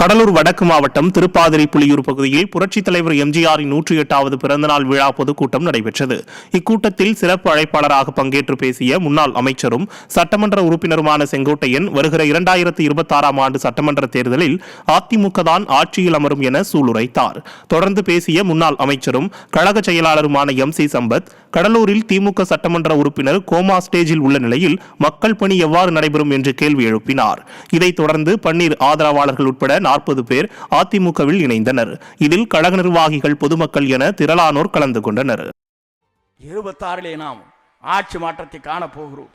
கடலூர் வடக்கு மாவட்டம் திருப்பாதிரி புலியூர் பகுதியில் புரட்சித் தலைவர் எம்ஜிஆரின் நூற்றி எட்டாவது பிறந்தநாள் விழா பொதுக்கூட்டம் நடைபெற்றது. இக்கூட்டத்தில் சிறப்பு அழைப்பாளராக பங்கேற்று பேசிய முன்னாள் அமைச்சரும் சட்டமன்ற உறுப்பினருமான செங்கோட்டையன் வருகிற இரண்டாயிரத்தி இருபத்தாறாம் ஆண்டு சட்டமன்ற தேர்தலில் அதிமுக தான் ஆட்சியில் அமரும் என சூளுரைத்தார். தொடர்ந்து பேசிய முன்னாள் அமைச்சரும் கழக செயலாளருமான எம் சி சம்பத் கடலூரில் திமுக சட்டமன்ற உறுப்பினர் கோமா ஸ்டேஜில் உள்ள நிலையில் மக்கள் பணி எவ்வாறு நடைபெறும் என்று கேள்வி எழுப்பினார். இதைத் தொடர்ந்து பன்னீர் ஆதரவாளர்கள் உட்பட நாற்பது பேர் அதிமுகவில் இணைந்தனர். இதில் கழக நிர்வாகிகள் பொதுமக்கள் என திரளானோர் கலந்து கொண்டனர். இருபத்தாறிலே நாம் ஆட்சி மாற்றத்தை காணப் போகிறோம்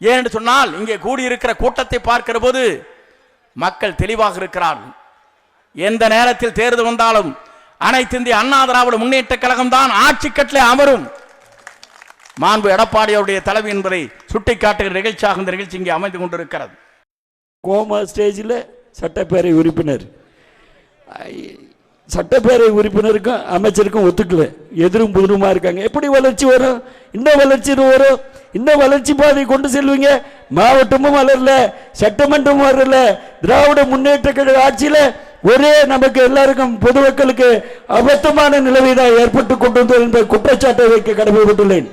ஏனென்று சொன்னால் இங்கே கூடியிருக்கிற கூட்டத்தை பார்க்கிற போது மக்கள் தெளிவாக இருக்கிறார்கள். எந்த நேரத்தில் தேர்தல் வந்தாலும் அனைத்து இந்திய அண்ணா திராவிட முன்னேற்ற கழகம் தான் ஆட்சி கட்டிலே அமரும். மாண்பு எடப்பாடி அவருடைய தலைவி என்பதை சுட்டிக்காட்டுகிற நிகழ்ச்சியாக இந்த நிகழ்ச்சி இங்கே அமைந்து கொண்டிருக்கிறது. கோமா ஸ்டேஜில் சட்டப்பேரவை உறுப்பினர். சட்டப்பேரவை உறுப்பினருக்கும் அமைச்சருக்கும் ஒத்துக்கல. எதிரும் புதிருமா இருக்காங்க. எப்படி வளர்ச்சி வரும்? இந்த வளர்ச்சி வரும்? இந்த வளர்ச்சி பாதை கொண்டு செல்வீங்க? மாவட்டமும் வளரல சட்டமன்றமும் வளரல திராவிட முன்னேற்ற கழக ஆட்சியில் ஒரே நமக்கு எல்லாருக்கும் பொதுமக்களுக்கு அபத்தமான நிலைமை தான் ஏற்பட்டு கொண்டு வந்து என்ற குற்றச்சாட்டை வைக்க கடமைப்பட்டுள்ளேன்.